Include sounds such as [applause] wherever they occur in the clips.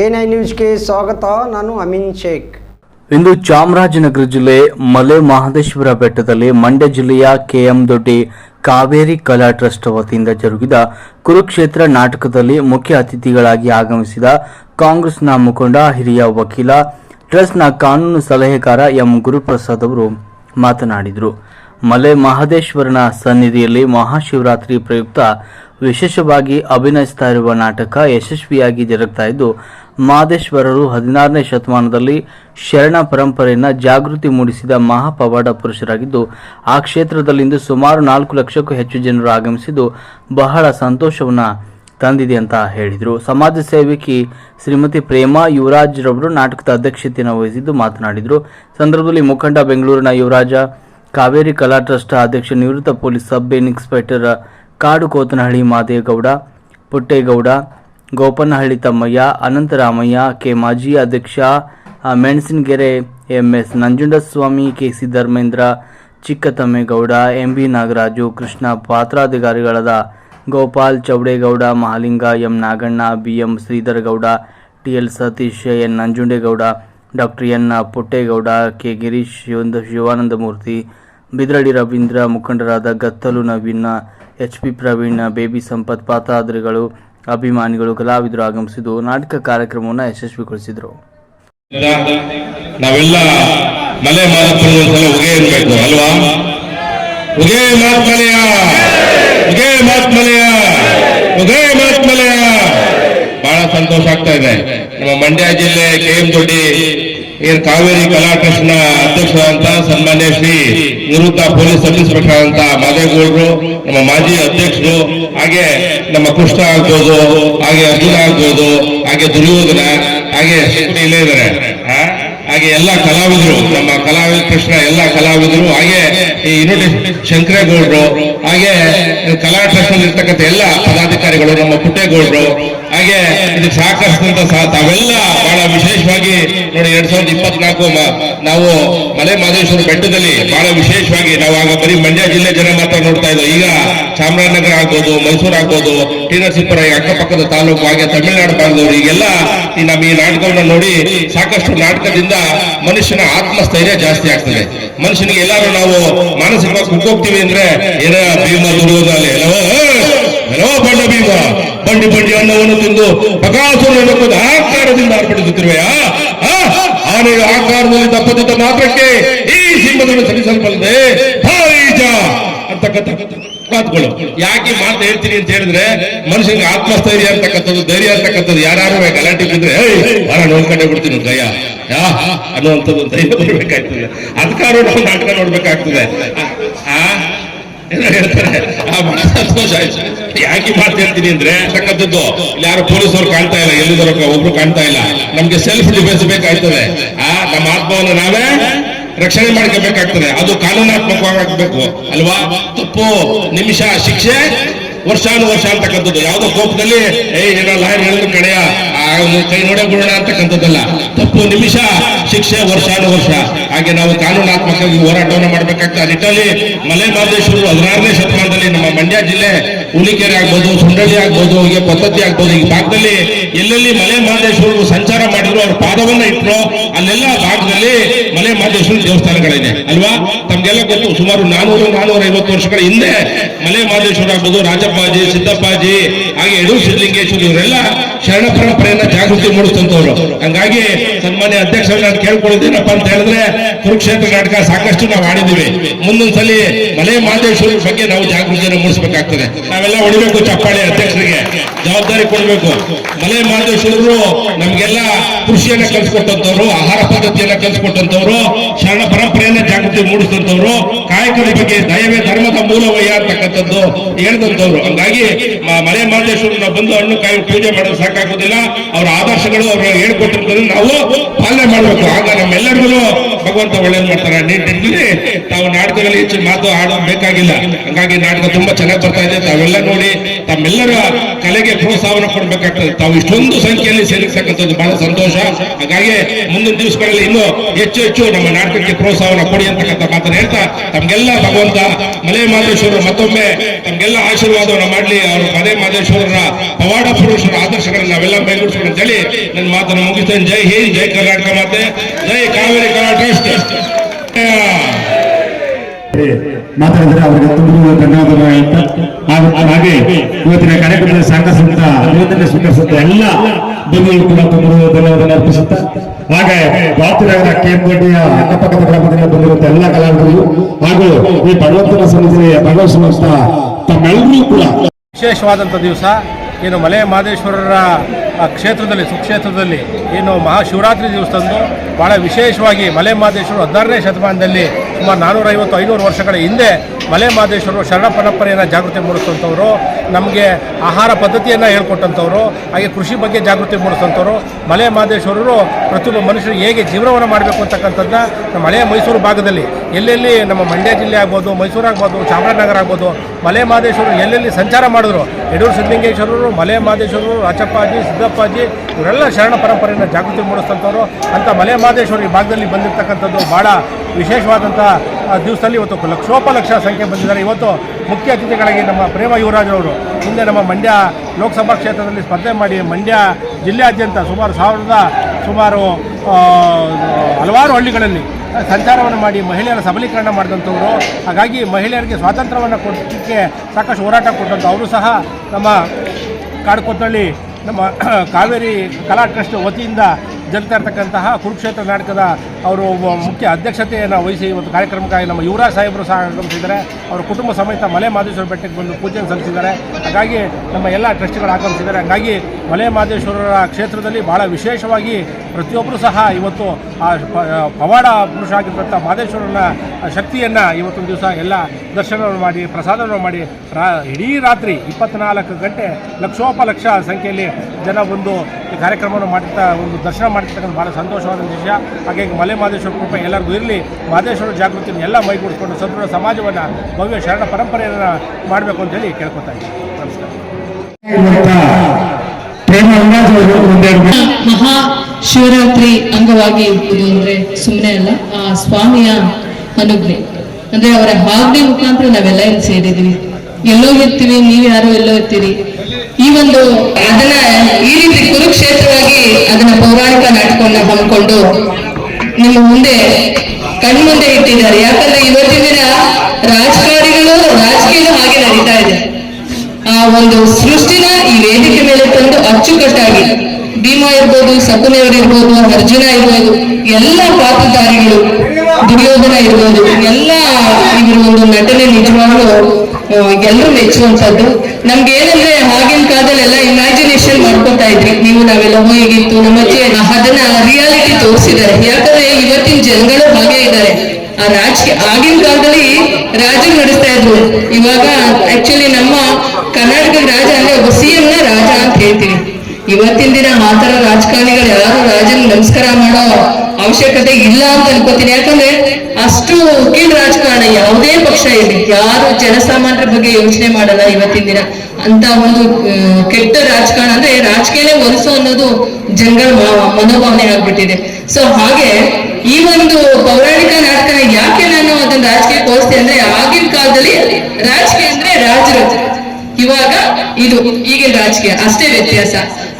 N I ನ್ಯೂಸ್ಗೆ ಸ್ವಾಗತ. ನಾನು ಅಮೀನ್ ಶೇಖ್. ಇಂದು ಚಾಮರಾಜನಗರ ಜಿಲ್ಲೆ ಮಲೆ ಮಹದೇಶ್ವರ ಬೆಟ್ಟದಲ್ಲಿ ಮಂಡ್ಯ ಜಿಲ್ಲೆಯ ಕೆಎಂ ದೊಡ್ಡಿ ಕಾವೇರಿ ಕಲಾ ಟ್ರಸ್ಟ್ ವತಿಯಿಂದ ಜರುಗಿದ ಕುರುಕ್ಷೇತ್ರ ನಾಟಕದಲ್ಲಿ ಮುಖ್ಯ ಅತಿಥಿಗಳಾಗಿ ಆಗಮಿಸಿದ ಕಾಂಗ್ರೆಸ್ನ ಮುಖಂಡ ಹಿರಿಯ ವಕೀಲ, ಟ್ರಸ್ಟ್ನ ಕಾನೂನು ಸಲಹೆಗಾರ ಎಂ ಗುರುಪ್ರಸಾದ್ ಅವರು ಮಾತನಾಡಿದರು. ಮಲೆ ಮಹದೇಶ್ವರನ ಸನ್ನಿಧಿಯಲ್ಲಿ ಮಹಾಶಿವರಾತ್ರಿ ಪ್ರಯುಕ್ತ ವಿಶೇಷವಾಗಿ ಅಭಿನಯಿಸ್ತಾ ಇರುವ ನಾಟಕ ಯಶಸ್ವಿಯಾಗಿ ಜರುಗ್ತಾ ಇದ್ದು ಮಹದೇಶ್ವರರು ಹದಿನಾರನೇ ಶತಮಾನದಲ್ಲಿ ಶರಣ ಪರಂಪರೆಯನ್ನು ಜಾಗೃತಿ ಮೂಡಿಸಿದ ಮಹಾಪವಾಡ ಪುರುಷರಾಗಿದ್ದು, ಆ ಕ್ಷೇತ್ರದಲ್ಲಿಂದು ಸುಮಾರು ನಾಲ್ಕು ಲಕ್ಷಕ್ಕೂ ಹೆಚ್ಚು ಜನರು ಆಗಮಿಸಿದ್ದು ಬಹಳ ಸಂತೋಷವನ್ನ ತಂದಿದೆ ಅಂತ ಹೇಳಿದರು. ಸಮಾಜ ಸೇವಕಿ ಶ್ರೀಮತಿ ಪ್ರೇಮಾ ಯುವರಾಜ್ ರವರು ನಾಟಕದ ಅಧ್ಯಕ್ಷತೆಯನ್ನು ವಹಿಸಿದ್ದು ಮಾತನಾಡಿದರು. ಸಂದರ್ಭದಲ್ಲಿ ಮುಖಂಡ ಬೆಂಗಳೂರಿನ ಯುವರಾಜ, ಕಾವೇರಿ ಕಲಾ ಟ್ರಸ್ಟ್ ಅಧ್ಯಕ್ಷ, ನಿವೃತ್ತ police sub inspector Kadu Kothanahalli Madegowda, Puttegowda Gopanahalli Thammaiah, Anantharamaiah, K. ಮಾಜಿ ಅಧ್ಯಕ್ಷ Menasinagere MS Nanjundaswamy KC Dharmendra Chikkathammegowda MB Nagaraju, Krishna ಪಾತ್ರಾಧಿಕಾರಿಗಳಾದ Gopal Chowdegowda, Mahalinga M. Naganna BM Sridharagowda TL Satish, N. Nanjundegowda, doctor N. Puttegowda, K. Girish Shivananda Shivanandamurthy Bidradi Ravindra ಮುಖಂಡರಾದ Gattalu Naveen, H. P. Praveen, baby Sampath ಪಾತ್ರಾದ್ರಿಗಳು ಅಭಿಮಾನಿಗಳು, ಕಲಾವಿದರು ಆಗಮಿಸಿದ್ದು ನಾಟಕ ಕಾರ್ಯಕ್ರಮವನ್ನು ಯಶಸ್ವಿಗೊಳಿಸಿದರು. ನಾವೆಲ್ಲ ಮಲೆ ಅಲ್ವಾ? ಉಗೆ ಮಾತ್ಮಲೆಯ ಉಗೆ ಮಾತ್ಮಲೆಯ ಉಗೆ ಮಾತ್ಮಲೆಯ. ಬಹಳ ಸಂತೋಷ ಆಗ್ತಾ ಇದೆ. ನಮ್ಮ ಮಂಡ್ಯ ಜಿಲ್ಲೆ ಕೆ ಎಂ ದೊಡ್ಡಿ ಏನ್ ಕಾವೇರಿ ಕಲಾಕೃಷ್ಣ ಟ್ರಸ್ಟ್ನ ಅಧ್ಯಕ್ಷರಾದಂತ ಸನ್ಮಾನ್ಯ ಶ್ರೀ ನಿವೃತ್ತ ಪೊಲೀಸ್ ಸಬ್ ಇನ್ಸ್ಪೆಕ್ಟರ್ ಅಂತ ಮಾದೇಗೌಡರು, ನಮ್ಮ ಮಾಜಿ ಅಧ್ಯಕ್ಷರು, ಹಾಗೆ ನಮ್ಮ ಕೃಷ್ಣ ಆಗ್ಬೋದು, ಹಾಗೆ ಅರ್ಜುನ ಆಗ್ಬೋದು, ಹಾಗೆ ದುರ್ಯೋಧನ, ಹಾಗೆ ಇಲ್ಲೇ ಇದ್ದಾರೆ ಹಾಗೆ ಎಲ್ಲ ಕಲಾವಿದರು, ನಮ್ಮ ಕಲಾವಿದ ಕೃಷ್ಣ ಎಲ್ಲ ಕಲಾವಿದರು, ಹಾಗೆ ಈ ಯೂನಿಟಿ ಶಂಕರೇಗೌಡರು, ಹಾಗೆ ಕಲಾ ಟ್ರಸ್ಟ್ ಅಲ್ಲಿ ಇರ್ತಕ್ಕಂಥ ಎಲ್ಲ ಪದಾಧಿಕಾರಿಗಳು, ನಮ್ಮ ಪುಟ್ಟೇಗೌಡರು ಹಾಗೆ ಇದು ಸಾಕಷ್ಟು ತಾವೆಲ್ಲ ಬಹಳ ವಿಶೇಷವಾಗಿ ನೋಡಿ ಎರಡ್ ಸಾವಿರದ ಇಪ್ಪತ್ನಾಲ್ಕು ನಾವು ಮಲೆ ಮಹದೇಶ್ವರ ಬೆಟ್ಟದಲ್ಲಿ ಬಹಳ ವಿಶೇಷವಾಗಿ ನಾವು ಆಗ ಬರೀ ಮಂಡ್ಯ ಜಿಲ್ಲೆ ಜನ ಮಾತ್ರ ನೋಡ್ತಾ ಇದ್ದೋ ಈಗ ಚಾಮರಾಜನಗರ ಆಗ್ಬೋದು, ಮೈಸೂರು ಆಗ್ಬೋದು, ಟಿ ನರಸೀಪುರ ಅಕ್ಕಪಕ್ಕದ ತಾಲೂಕು, ಹಾಗೆ ತಮಿಳುನಾಡು ಭಾಗದವರು, ಈಗೆಲ್ಲ ನಮ್ಮ ಈ ನಾಟಕವನ್ನು ನೋಡಿ ಸಾಕಷ್ಟು ನಾಟಕದಿಂದ ಮನುಷ್ಯನ ಆತ್ಮಸ್ಥೈರ್ಯ ಜಾಸ್ತಿ ಆಗ್ತದೆ. ಮನುಷ್ಯನಿಗೆ ಎಲ್ಲಾರು ನಾವು ಮಾನಸಿಕವಾಗಿ ಕುಕ್ಕೋಗ್ತೀವಿ ಅಂದ್ರೆ, ಏನೋ ಭೀಮ ದುರ್ಗದಲ್ಲಿ ಎಲ್ಲವೋ ಎಲ್ಲವೋ ಬಣ್ಣ ಭೀಮ ಬಂಡಿ ಬಂಡಿ ಅನ್ನವನ್ನು ತಿಂದು ಬಕಾಸುರನನ್ನು ಕೊಂದು ಆಕಾರದಿಂದ ಆರ್ಪಡಿಸುತ್ತಿರುವೆಯಾ ಆನೆ ಆಕಾರದಲ್ಲಿ ತಪ್ಪದಿದ್ದ ಮಾತ್ರಕ್ಕೆ ಈ ಸಿಂಹದನ್ನು ಸಲ್ಲಿಸಲ್ಪಲ್ಲದೆ ಅಂತಕ್ಕಂಥ ಮಾತುಗಳು. ಯಾಕೆ ಮಾತು ಹೇಳ್ತೀನಿ ಅಂತ ಹೇಳಿದ್ರೆ ಮನುಷ್ಯನಿಗೆ ಆತ್ಮಸ್ಥೈರ್ಯ ಅಂತಕ್ಕಂಥದ್ದು, ಧೈರ್ಯ ಅಂತಕ್ಕಂಥದ್ದು ಯಾರು ಗಲಾಟೆ ಬಿದ್ರೆ ಬರ ನೋಡ್ಕೊಂಡೇ ಬಿಡ್ತೀನಿ ಗಯ ಅನ್ನುವಂಥದ್ದು ಧೈರ್ಯ ಬರ್ಬೇಕಾಗ್ತದೆ. ಅದಕ್ಕಾದ್ರೂ ನಾಟಕ ನೋಡ್ಬೇಕಾಗ್ತದೆ. ಆ? ಯಾಕೆ ಮಾತು ಹೇಳ್ತೀನಿ ಅಂದ್ರೆ ತಕ್ಕಂಥದ್ದು ಇಲ್ಲಿ ಯಾರು ಪೊಲೀಸರು ಕಾಣ್ತಾ ಇಲ್ಲ, ಎಲ್ಲಿದ್ದಾರೆ ಒಬ್ರು ಕಾಣ್ತಾ ಇಲ್ಲ. ನಮ್ಗೆ ಸೆಲ್ಫ್ ಡಿಫೆನ್ಸ್ ಬೇಕಾಯ್ತದೆ. ಆ, ನಮ್ಮ ಆತ್ಮವನ್ನು ನಾವೇ ರಕ್ಷಣೆ ಮಾಡ್ಕೋಬೇಕಾಗ್ತದೆ. ಅದು ಕಾನೂನಾತ್ಮಕವಾಗಬೇಕು, ಅಲ್ವಾ? ತಪ್ಪು ನಿಮಿಷ ಶಿಕ್ಷೆ ವರ್ಷಾನು ವರ್ಷ ಅಂತಕ್ಕಂಥದ್ದು. ಯಾವುದೋ ಕೋಪದಲ್ಲಿ ಏ ಲಾಯರ್ ಹೇಳಿದ್ರು ಕಡೆಯ ಅವ್ನು ಕೈ ನೋಡೇ ಬಿಡೋಣ ಅಂತಕ್ಕಂಥದ್ದಲ್ಲ. ತಪ್ಪು ನಿಮಿಷ, ಶಿಕ್ಷೆ ವರ್ಷಾನು ವರ್ಷ. ಹಾಗೆ ನಾವು ಕಾನೂನಾತ್ಮಕವಾಗಿ ಹೋರಾಟವನ್ನು ಮಾಡಬೇಕಾಗ್ತದೆ. ಆ ಮಲೆ ಮಹದೇಶ್ವರರು ಹದಿನಾರನೇ ಶತಮಾನದಲ್ಲಿ ನಮ್ಮ ಮಂಡ್ಯ ಜಿಲ್ಲೆ, ಹುಲಿಕೆರೆ ಆಗ್ಬೋದು, ಸುಂಡಳ್ಳಿ ಆಗ್ಬೋದು, ಹೀಗೆ ಪದ್ಧತಿ ಆಗ್ಬೋದು. ಈ ಭಾಗದಲ್ಲಿ ಎಲ್ಲೆಲ್ಲಿ ಮಲೆ ಮಹದೇಶ್ವರರು ಸಂಚಾರ ಮಾಡಿದ್ರು, ಅವ್ರ ಪಾದವನ್ನ ಇಟ್ಟರು ಅಲ್ಲೆಲ್ಲ ಭಾಗದಲ್ಲಿ ಮಲೆ ಮಹದೇಶ್ವರ ದೇವಸ್ಥಾನಗಳಿದೆ. ಅಲ್ವಾ? ತಮ್ಗೆಲ್ಲ ಗೊತ್ತು, ಸುಮಾರು ನಾನೂರು ನಾನೂರ ಐವತ್ತು ವರ್ಷಗಳ ಹಿಂದೆ ಮಲೆ ಮಾದೇಶ್ವರ ಆಗ್ಬೋದು, ರಾಜಪ್ಪಾಜಿ, ಸಿದ್ದಪ್ಪಾಜಿ, ಹಾಗೆ ಯಡು ಸಿದ್ಧಲಿಂಗೇಶ್ವರ ಇವರೆಲ್ಲ ಶರಣ ಪರಂಪರೆಯನ್ನ ಜಾಗೃತಿ ಮೂಡಿಸ್ತಂತವ್ರು. ಹಂಗಾಗಿ ಸನ್ಮಾನ್ಯ ಅಧ್ಯಕ್ಷರು ನಾನು ಕೇಳ್ಕೊಳ್ಳೋದೇನಪ್ಪ ಅಂತ ಹೇಳಿದ್ರೆ ಕುರುಕ್ಷೇತ್ರ ನಾಟಕ ಸಾಕಷ್ಟು ನಾವು ಆಡಿದ್ದೀವಿ. ಮುಂದೊಂದ್ಸಲಿ ಮಲೆ ಮಾದೇಶ್ವರ ಬಗ್ಗೆ ನಾವು ಜಾಗೃತಿಯನ್ನು ಮೂಡಿಸಬೇಕಾಗ್ತದೆ. ನಾವೆಲ್ಲ ಹೊಡಿಬೇಕು ಚಪ್ಪಾಳೆ ಅಧ್ಯಕ್ಷರಿಗೆ. ಜವಾಬ್ದಾರಿ ಕೊಡಬೇಕು. ಮಲೆ ಮಾದೇಶ್ವರರು ನಮ್ಗೆಲ್ಲ ಕೃಷಿಯನ್ನ ಕಲಿಸ್ಕೊಟ್ಟಂತವ್ರು, ಆಹಾರ ಪದ್ಧತಿಯನ್ನ ಕಲಿಸ್ಕೊಟ್ಟಂತವ್ರು, ಶರಣ ಪರಂಪರೆಯನ್ನ ಜಾಗೃತಿ ಮೂಡಿಸಿದಂತವ್ರು ಕಾಯಕದ ಬಗ್ಗೆ ದಯವೇ ಧರ್ಮದ ಮೂಲವಯ್ಯ ಅಂತಕ್ಕಂಥದ್ದು ಹೇಳಿದಂಥವ್ರು ಹಂಗಾಗಿ ಮಲೆ ಮಹದೇಶ್ವರನ ಬಂದು ಹಣ್ಣು, ಕಾಯಿ ಪೂಜೆ ಮಾಡೋದು ಸಾಕಾಗೋದಿಲ್ಲ. ಅವರ ಆದರ್ಶಗಳು ಅವ್ರು ಹೇಳ್ಕೊಟ್ಟಿರ್ತದೆ. ನಾವು ಪಾಲನೆ ಮಾಡಬೇಕು. ಆಗ ನಮ್ಮೆಲ್ಲರಿಗೂ ಭಗವಂತ ಒಳ್ಳೇದು ಮಾಡ್ತಾರೆ. ನಿಟ್ಟಿನಲ್ಲಿ ತಾವು ನಾಟಕದಲ್ಲಿ ಹೆಚ್ಚು ಮಾತು ಆಡೋ ಬೇಕಾಗಿಲ್ಲ. ಹಂಗಾಗಿ ನಾಟಕ ತುಂಬಾ ಚೆನ್ನಾಗಿ ಬರ್ತಾ ಇದೆ. ತಾವೆಲ್ಲ ನೋಡಿ, ತಮ್ಮೆಲ್ಲರ ಕಲೆಗೆ ಪ್ರೋತ್ಸಾಹವನ್ನು ಕೊಡ್ಬೇಕಾಗ್ತದೆ. ತಾವು ಇಷ್ಟೊಂದು ಸಂಖ್ಯೆಯಲ್ಲಿ ಸೇರಿಸತಕ್ಕಂಥದ್ದು ಬಹಳ ಸಂತೋಷ. ಹಾಗಾಗಿ ಮುಂದಿನ ದಿವಸಗಳಲ್ಲಿ ಇನ್ನೂ ಹೆಚ್ಚು ಹೆಚ್ಚು ನಮ್ಮ ನಾಟಕಕ್ಕೆ ಪ್ರೋತ್ಸಾಹವನ್ನು ಕೊಡಿ ಅಂತಕ್ಕಂಥ ಮಾತನ್ನು ಹೇಳ್ತಾ, ತಮ್ಗೆಲ್ಲ ಭಗವಂತ ಮಲೆ ಮಹದೇಶ್ವರ ಮತ್ತೊಮ್ಮೆ ತಮ್ಗೆಲ್ಲ ಆಶೀರ್ವಾದವನ್ನು ಮಾಡಲಿ. ಅವರು ಮನೆ ಮಾದೇಶ್ವರರ, ಪವಾಡ ಪುರುಷರ ಆದರ್ಶಗಳನ್ನು ನಾವೆಲ್ಲ ಮೈಗೂಡಿಸ್ಕೊಂಡು ಅಂತ ಹೇಳಿ ನನ್ನ ಮಾತನ್ನು ಮುಗಿಸ್ತೇನೆ. ಜೈ ಹಿಂದ್, ಜೈ ಕರ್ನಾಟಕ ಮಾತೆ. ಜೈ ಕಾವೇರಿ ಟ್ರಸ್ಟ್ ಮಾತಾಡಿದ್ರೆ ಅವರಿಗೆ ತುಂಬ ಧನ್ಯವಾದಗಳು ಹಾಗೂ- ಇವತ್ತಿನ ಕಾರ್ಯಕ್ರಮದಲ್ಲಿ ಸಾಕಷ್ಟು ನಿವೇದನೆ ಸ್ವೀಕರಿಸುತ್ತ. ಎಲ್ಲ ಬಂಧುಗಳು ಕೂಡ ತುಂಬ ಧನ್ಯವಾದ ಅರ್ಪಿಸುತ್ತಾ. ಹಾಗೆ ಬಾತುನಗರ ಕೆಎಂಗಡ್ಡಿಯ ಅಕ್ಕಪಕ್ಕದ ಗ್ರಾಮದಿಂದ ಬಂದಿರುವಂತ ಎಲ್ಲ ಕಲಾವಿದರು ಹಾಗೂ ಈ ಭಗವಂತನ ಸಮಿತಿಯ ಭಾಗವಹಿಸುವಂತ ತಮ್ಮೆಲ್ಲರೂ ಕೂಡ ವಿಶೇಷವಾದಂಥ ದಿವಸ. ಏನು ಮಲೆ ಮಹದೇಶ್ವರರ ಕ್ಷೇತ್ರದಲ್ಲಿ, ಸುಕ್ಷೇತ್ರದಲ್ಲಿ ಏನು ಮಹಾಶಿವರಾತ್ರಿ ದಿವಸದಂದು ಬಹಳ ವಿಶೇಷವಾಗಿ ಮಲೆ ಮಹದೇಶ್ವರರು ಹದಿನಾರನೇ ಶತಮಾನದಲ್ಲಿ ಸುಮಾರು ನಾನ್ನೂರೈವತ್ತು ಐನೂರು ವರ್ಷಗಳ ಹಿಂದೆ ಮಲೆ ಮಹದೇಶ್ವರರು ಶರಣ ಪರಂಪರೆಯನ್ನು ಜಾಗೃತಿ ಮೂಡಿಸುವಂಥವ್ರು, ನಮಗೆ ಆಹಾರ ಪದ್ಧತಿಯನ್ನು ಹೇಳ್ಕೊಟ್ಟಂಥವ್ರು, ಹಾಗೆ ಕೃಷಿ ಬಗ್ಗೆ ಜಾಗೃತಿ ಮೂಡಿಸುವಂಥವ್ರು, ಮಲೆ ಮಹದೇಶ್ವರರು ಪ್ರತಿಯೊಬ್ಬ ಮನುಷ್ಯರು ಹೇಗೆ ಜೀವನವನ್ನು ಮಾಡಬೇಕು ಅಂತಕ್ಕಂಥದ್ದನ್ನ ನಮ್ಮ ಹಳೆಯ ಮೈಸೂರು ಭಾಗದಲ್ಲಿ, ಎಲ್ಲೆಲ್ಲಿ ನಮ್ಮ ಮಂಡ್ಯ ಜಿಲ್ಲೆ ಆಗ್ಬೋದು, ಮೈಸೂರು ಆಗ್ಬೋದು, ಚಾಮರಾಜನಗರ ಆಗ್ಬೋದು, ಮಲೆ ಮಹದೇಶ್ವರರು ಎಲ್ಲೆಲ್ಲಿ ಸಂಚಾರ ಮಾಡಿದ್ರು ಯಡೂರು ಸಿದ್ದಲಿಂಗೇಶ್ವರರು ಮಲೆ ಮಹದೇಶ್ವರರು ರಾಚಪ್ಪಾಜಿ ಸಿದ್ದಪ್ಪಾಜಿ, ಇವರೆಲ್ಲ ಶರಣ ಪರಂಪರೆಯನ್ನು ಜಾಗೃತಿ ಮೂಡಿಸ್ತಂಥವ್ರು ಅಂತ ಮಲೆ ಮಹದೇಶ್ವರ ಈ ಭಾಗದಲ್ಲಿ ಬಂದಿರತಕ್ಕಂಥದ್ದು ಭಾಳ ವಿಶೇಷವಾದಂಥ ದಿವಸದಲ್ಲಿ ಇವತ್ತು ಲಕ್ಷೋಪಲಕ್ಷ ಸಂಖ್ಯೆ ಬಂದಿದ್ದಾರೆ. ಇವತ್ತು ಮುಖ್ಯ ಅತಿಥಿಗಳಾಗಿ ನಮ್ಮ ಪ್ರೇಮ ಯುವರಾಜರವರು ಹಿಂದೆ ನಮ್ಮ ಮಂಡ್ಯ ಲೋಕಸಭಾ ಕ್ಷೇತ್ರದಲ್ಲಿ ಸ್ಪರ್ಧೆ ಮಾಡಿ ಮಂಡ್ಯ ಜಿಲ್ಲೆಯಾದ್ಯಂತ ಸುಮಾರು ಸಾವಿರದ ಸುಮಾರು ಆ, ಹಲವಾರು ಹಳ್ಳಿಗಳಲ್ಲಿ ಸಂಚಾರವನ್ನು ಮಾಡಿ ಮಹಿಳೆಯರ ಸಬಲೀಕರಣ ಮಾಡಿದಂಥವರು. ಹಾಗಾಗಿ ಮಹಿಳೆಯರಿಗೆ ಸ್ವಾತಂತ್ರ್ಯವನ್ನು ಕೊಡೋದಕ್ಕೆ ಸಾಕಷ್ಟು ಹೋರಾಟ ಕೊಟ್ಟಂಥ ಅವರು ಸಹ ನಮ್ಮ ಕಾಡುಕೊತ್ತಳ್ಳಿ ನಮ್ಮ [clears throat] ಕಾವೇರಿ ಕಲಾ ಟ್ರಸ್ಟ್ ವತಿಯಿಂದ ಜರುಗ್ತಾ ಇರ್ತಕ್ಕಂತಹ ಕುರುಕ್ಷೇತ್ರ ನಾಟಕದ ಅವರು ಮುಖ್ಯ ಅಧ್ಯಕ್ಷತೆಯನ್ನು ವಹಿಸಿ ಇವತ್ತು ಕಾರ್ಯಕ್ರಮಕ್ಕಾಗಿ ನಮ್ಮ ಯುವರಾಜ್ ಸಾಹೇಬರು ಸಹ ಆಗಮಿಸಿದ್ದಾರೆ. ಅವರ ಕುಟುಂಬ ಸಮೇತ ಮಲೆ ಮಹದೇಶ್ವರ ಬೆಟ್ಟಕ್ಕೆ ಬಂದು ಪೂಜೆಯನ್ನು ಸಲ್ಲಿಸಿದ್ದಾರೆ. ಹಾಗಾಗಿ ನಮ್ಮ ಎಲ್ಲ ಟ್ರಸ್ಟ್ಗಳು ಆಗಮಿಸಿದ್ದಾರೆ. ಹಾಗಾಗಿ ಮಲೆ ಮಹದೇಶ್ವರರ ಕ್ಷೇತ್ರದಲ್ಲಿ ಭಾಳ ವಿಶೇಷವಾಗಿ ಪ್ರತಿಯೊಬ್ಬರು ಸಹ ಇವತ್ತು ಆ ಪವಾಡ ಪುರುಷ ಆಗಿರ್ತಕ್ಕಂಥ ಮಹದೇಶ್ವರನ ಶಕ್ತಿಯನ್ನು ಇವತ್ತೊಂದು ದಿವಸ ಎಲ್ಲ ದರ್ಶನವನ್ನು ಮಾಡಿ, ಪ್ರಸಾದವನ್ನು ಮಾಡಿ, ರಾ, ಇಡೀ ರಾತ್ರಿ ಇಪ್ಪತ್ನಾಲ್ಕು ಗಂಟೆ ಲಕ್ಷೋಪಲಕ್ಷ ಸಂಖ್ಯೆಯಲ್ಲಿ ಜನ ಬಂದು ಈ ಕಾರ್ಯಕ್ರಮವನ್ನು ಮಾಡಿರ್ತಾ, ಒಂದು ದರ್ಶನ ಮಾಡಿರ್ತಕ್ಕಂಥ ಭಾಳ ಸಂತೋಷವಾದ ವಿಷಯ. ಹಾಗಾಗಿ ಮಲೆ ಮಹದೇಶ್ವರ ಕೃಪೆ ಎಲ್ಲರಿಗೂ ಇರಲಿ. ಮಹದೇಶ್ವರ ಜಾಗೃತಿಯನ್ನು ಎಲ್ಲ ಮೈಗೂಡಿಸ್ಕೊಂಡು ಸದೃಢ ಸಮಾಜವನ್ನು, ಭವ್ಯ ಶರಣ ಪರಂಪರೆಯನ್ನು ಮಾಡಬೇಕು ಅಂತ ಹೇಳಿ ಕೇಳ್ಕೊತಾ ಇದ್ದೀನಿ. ನಮಸ್ಕಾರ. ಶಿವರಾತ್ರಿ ಅಂಗವಾಗಿ ಇರ್ಬೋದು ಅಂದ್ರೆ ಸುಮ್ಮನೆ ಅಲ್ಲ, ಆ ಸ್ವಾಮಿಯ ಅನುಜ್ಞೆ ಅಂದ್ರೆ ಅವರ ಹಾಗೆ ಮುಖಾಂತರ ನಾವೆಲ್ಲ ಇಲ್ಲಿ ಸೇರಿದೀವಿ ಎಲ್ಲೋ ಇರ್ತೀವಿ, ನೀವು ಯಾರು ಎಲ್ಲೋ ಇರ್ತೀರಿ. ಈ ಒಂದು ಅದನ್ನ ಈ ರೀತಿ ಕುರುಕ್ಷೇತ್ರವಾಗಿ ಅದನ್ನ ಪೌರಾಣಿಕ ನಾಟಕವನ್ನ ಹಮ್ಮಿಕೊಂಡು ನಿಮ್ಮ ಮುಂದೆ ಕಣ್ಮುಂದೆ ಇಟ್ಟಿದ್ದಾರೆ. ಯಾಕಂದ್ರೆ ಇವತ್ತಿನ ದಿನ ರಾಜಕಾರಣಿಗಳು ರಾಜಕೀಯ ಹಾಗೆ ನಡೀತಾ ಇದೆ. ಆ ಒಂದು ಸೃಷ್ಟಿನ ಈ ವೇದಿಕೆ ಮೇಲೆ ತಂದು ಅಚ್ಚುಕಟ್ಟಾಗಿ ಭೀಮ ಇರ್ಬೋದು ಸಕುನೆಯವರು ಇರ್ಬೋದು, ಅರ್ಜುನ ಇರ್ಬೋದು, ಎಲ್ಲ ಪಾತ್ರಧಾರಿಗಳು ದುರ್ಯೋಧನ ಇರ್ಬೋದು, ಎಲ್ಲ ಇವರು ಒಂದು ನಟನೆ ನಿಜವಾಗ್ಲೂ ಎಲ್ಲರೂ ಮೆಚ್ಚುವಂಥದ್ದು ನಮ್ಗೆ ಏನಂದ್ರೆ ಆಗಿನ ಕಾಲದಲ್ಲೆಲ್ಲ ಇಮ್ಯಾಜಿನೇಷನ್ ಮಾಡ್ಕೊತಾ ಇದ್ರಿ ನೀವು ನಾವೆಲ್ಲ ಹೋಗಿತ್ತು ನಮ್ಮ ಅದನ್ನ ರಿಯಾಲಿಟಿ ತೋರಿಸಿದ್ದಾರೆ. ಯಾಕಂದ್ರೆ ಇವತ್ತಿನ ಜನಗಳು ಹಾಗೆ ಇದ್ದಾರೆ. ಆ ರಾಜಕೀಯ, ಆಗಿನ ಕಾಲದಲ್ಲಿ ರಾಜ ನಡೆಸ್ತಾ ಇದ್ರು. ಇವಾಗ ಆಕ್ಚುಲಿ ನಮ್ಮ ಕರ್ನಾಟಕದ ರಾಜ ಅಂದ್ರೆ ಒಬ್ಬ ಸಿಎಂ ನ ರಾಜ ಅಂತ ಹೇಳ್ತೀವಿ ಇವತ್ತಿನ ದಿನ ಆತರ ತರ ರಾಜಕಾರಣಿಗಳು ಯಾರು ರಾಜನ್ ನಮಸ್ಕಾರ ಮಾಡೋ ಅವಶ್ಯಕತೆ ಇಲ್ಲ ಅಂತ ಅನ್ಕೋತೀನಿ. ಯಾಕಂದ್ರೆ ಅಷ್ಟು ಕೀಳ್ ರಾಜಕಾರಣ ಯಾವುದೇ ಪಕ್ಷ ಇರಲಿ, ಯಾರು ಜನಸಾಮಾನ್ಯರ ಬಗ್ಗೆ ಯೋಚನೆ ಮಾಡಲ್ಲ ಇವತ್ತಿನ ದಿನ. ಅಂತ ಒಂದು ಕೆಟ್ಟ ರಾಜಕಾರಣ ಅಂದ್ರೆ ರಾಜಕೀಯನೇ ಒಲಿಸೋ ಅನ್ನೋದು ಜನಗಳ ಮನೋಭಾವನೆ ಆಗ್ಬಿಟ್ಟಿದೆ. ಸೊ ಹಾಗೆ ಈ ಒಂದು ಪೌರಾಣಿಕ ನಾಟಕನ ಯಾಕೆ ನಾನು ಅದನ್ನ ರಾಜಕೀಯ ಕೋರಿಸ್ತೀನಿ ಅಂದ್ರೆ, ಆಗಿನ ಕಾಲದಲ್ಲಿ ರಾಜಕೀಯ ಅಂದ್ರೆ ರಾಜರು. ಇವಾಗ ಇದು ಈಗಿನ ರಾಜಕೀಯ, ಅಷ್ಟೇ ವ್ಯತ್ಯಾಸ.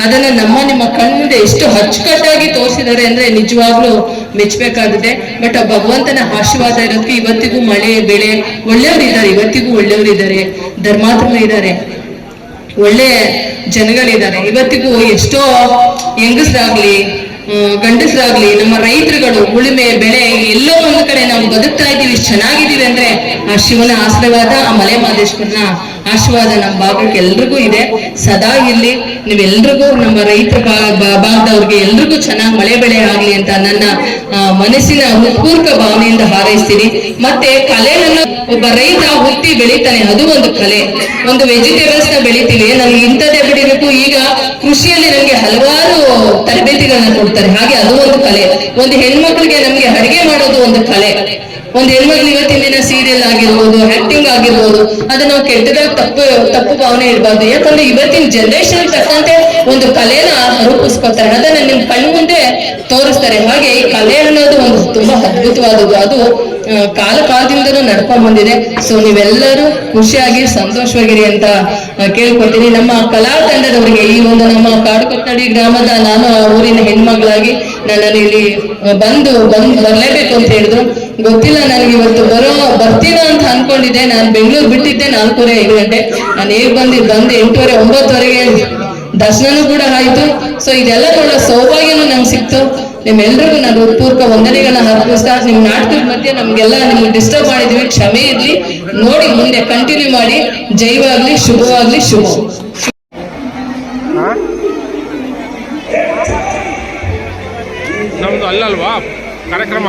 ಅದನ್ನ ನಮ್ಮ ನಿಮ್ಮ ಕಣ್ಮುಂದೆ ಎಷ್ಟು ಅಚ್ಚುಕಟ್ಟಾಗಿ ತೋರಿಸಿದ್ದಾರೆ ಅಂದ್ರೆ ನಿಜವಾಗ್ಲೂ ಮೆಚ್ಚಬೇಕಾಗಿದೆ. ಬಟ್ ಆ ಭಗವಂತನ ಆಶೀರ್ವಾದ ಇರೋದಕ್ಕೆ ಇವತ್ತಿಗೂ ಮಳೆ, ಬೆಳೆ ಒಳ್ಳೆಯವರಿದ್ದಾರೆ ಇವತ್ತಿಗೂ ಒಳ್ಳೆಯವರಿದ್ದಾರೆ ಧರ್ಮಾತ್ಮ ಇದ್ದಾರೆ. ಒಳ್ಳೆ ಜನಗಳಿದ್ದಾರೆ. ಇವತ್ತಿಗೂ ಎಷ್ಟೋ ಹೆಂಗಸರಾಗ್ಲಿ ಗಂಡಸರಾಗ್ಲಿ, ನಮ್ಮ ರೈತರುಗಳು, ಉಳುಮೆ, ಬೆಳೆ, ಎಲ್ಲೋ ಒಂದು ಕಡೆ ನಾವು ಬದುಕ್ತಾ ಇದ್ದೀವಿ ಚೆನ್ನಾಗಿದ್ದೀವಿ ಅಂದ್ರೆ ಆ ಶಿವನ ಆಶೀರ್ವಾದ, ಆ ಮಲೆ ಮಹದೇಶ್ವರನ ಆಶೀರ್ವಾದ ನಮ್ಮ ಭಾಗಕ್ಕೆ ಎಲ್ರಿಗೂ ಇದೆ. ಸದಾ ಇರ್ಲಿ. ನೀವೆಲ್ರಿಗೂ ನಮ್ಮ ಭಾ- ಭಾಗದವ್ರಿಗೆ ಎಲ್ರಿಗೂ ಚೆನ್ನಾಗಿ ಮಳೆ ಬೆಳೆ ಆಗ್ಲಿ ಅಂತ ನನ್ನ ಮನಸ್ಸಿನ ಹೃತ್ಪೂರ್ವಕ ಭಾವನೆಯಿಂದ ಹಾರೈಸ್ತೀನಿ. ಮತ್ತೆ ಕಲೆಯನ್ನು ಒಬ್ಬ ರೈತ ಹುಟ್ಟಿ ಬೆಳಿತಾನೆ, ಅದು ಒಂದು ಕಲೆ. ಒಂದು ವೆಜಿಟೇಬಲ್ಸ್ನ ಬೆಳಿತೀವಿ. ನಮ್ಗೆ ಇಂಥದ್ದೇ ಬೆಳಿಬೇಕು ಈಗ ಕೃಷಿಯಲ್ಲಿ ನನಗೆ ಹಲವಾರು ತರಬೇತಿಗಳನ್ನ ಕೊಡ್ತಾರೆ. ಹಾಗೆ ಅದು ಒಂದು ಕಲೆ. ಒಂದು ಹೆಣ್ಮಕ್ಳಿಗೆ ನಮ್ಗೆ ಅಡಿಗೆ ಮಾಡೋದು ಒಂದು ಕಲೆ. ಒಂದು ಹೆಣ್ಮಕ್ಳು ಇವತ್ತಿನ ದಿನ ಸೀರಿಯಲ್ ಆಗಿರ್ಬೋದು ಆಕ್ಟಿಂಗ್ ಆಗಿರ್ಬೋದು ಅದನ್ನ ನಾವು ಕೆಟ್ಟದಾಗ ತಪ್ಪು ತಪ್ಪು ಭಾವನೆ ಇರಬಾರ್ದು. ಯಾಕಂದ್ರೆ ಇವತ್ತಿನ ಜನರೇಷನ್ ತಕ್ಕಂತೆ ಒಂದು ಕಲೆನ ರೂಪಿಸ್ಕೊತಾರೆ. ಅದನ್ನ ನಿಮ್ ಕಣ್ಣು ಮುಂದೆ ತೋರಿಸ್ತಾರೆ. ಹಾಗೆ ಈ ಕಲೆ ಅನ್ನೋದು ಒಂದು ತುಂಬಾ ಅದ್ಭುತವಾದದ್ದು. ಅದು ಕಾಲ ಕಾಲದಿಂದನೂ ನಡ್ಕೊಂಡ್ ಬಂದಿದೆ. ಸೊ ನೀವೆಲ್ಲರೂ ಖುಷಿಯಾಗಿ, ಸಂತೋಷವಾಗಿರಿ ಅಂತ ಕೇಳ್ಕೊತೀನಿ ನಮ್ಮ ಕಲಾ ತಂಡದವರಿಗೆ ಈ ಒಂದು ನಮ್ಮ ಕಾಡುಕೊತ್ತಡಿ ಗ್ರಾಮದ ನಾನು ಆ ಊರಿನ ಹೆಣ್ಮಗಳಾಗಿ ನನ್ನನ್ನು ಇಲ್ಲಿ ಬಂದು, ಬಂದ್ ಬರ್ಲೇಬೇಕು ಅಂತ ಹೇಳಿದ್ರು. ಗೊತ್ತಿಲ್ಲ ನನಗೆ ಇವತ್ತು ಬರೋ ಬರ್ತೀನ ಅಂತ ಅನ್ಕೊಂಡಿದ್ದೆ. ನಾನು ಬೆಂಗಳೂರು ಬಿಟ್ಟಿದ್ದೆ ನಾಲ್ಕೂವರೆ ಐದು ಗಂಟೆ. ನಾನು ಹೇಗ್ ಬಂದು ಬಂದು ಎಂಟೂವರೆ, ಒಂಬತ್ತುವರೆಗೆ ದರ್ಶನನೂ ಕೂಡ ಆಯ್ತು. ಸೊ ಇದೆಲ್ಲ ನೋಡೋ ಸೌಭಾಗ್ಯನೂ ನಂಗೆ ಸಿಕ್ತು. ನಿಮ್ಮೆಲ್ರಿಗೂ ನಾನು ಹೃತ್ಪೂರ್ವಕ ವಂದನೆಗಳನ್ನ ಅರ್ಪಿಸ್ತಾ ನಿಮ್ ನಾಟಕದ ಮಧ್ಯೆ ನಮ್ಗೆಲ್ಲ ನಿಮ್ಗೆ ಡಿಸ್ಟರ್ಬ್ ಮಾಡಿದ್ವಿ. ಕ್ಷಮೆ ಇರ್ಲಿ. ನೋಡಿ, ಮುಂದೆ ಕಂಟಿನ್ಯೂ ಮಾಡಿ. ಜೈವಾಗ್ಲಿ, ಶುಭವಾಗ್ಲಿ, ಶುಭ. ನಮ್ದು ಅಲ್ಲಲ್ವಾ? ಕಾರ್ಯಕ್ರಮ?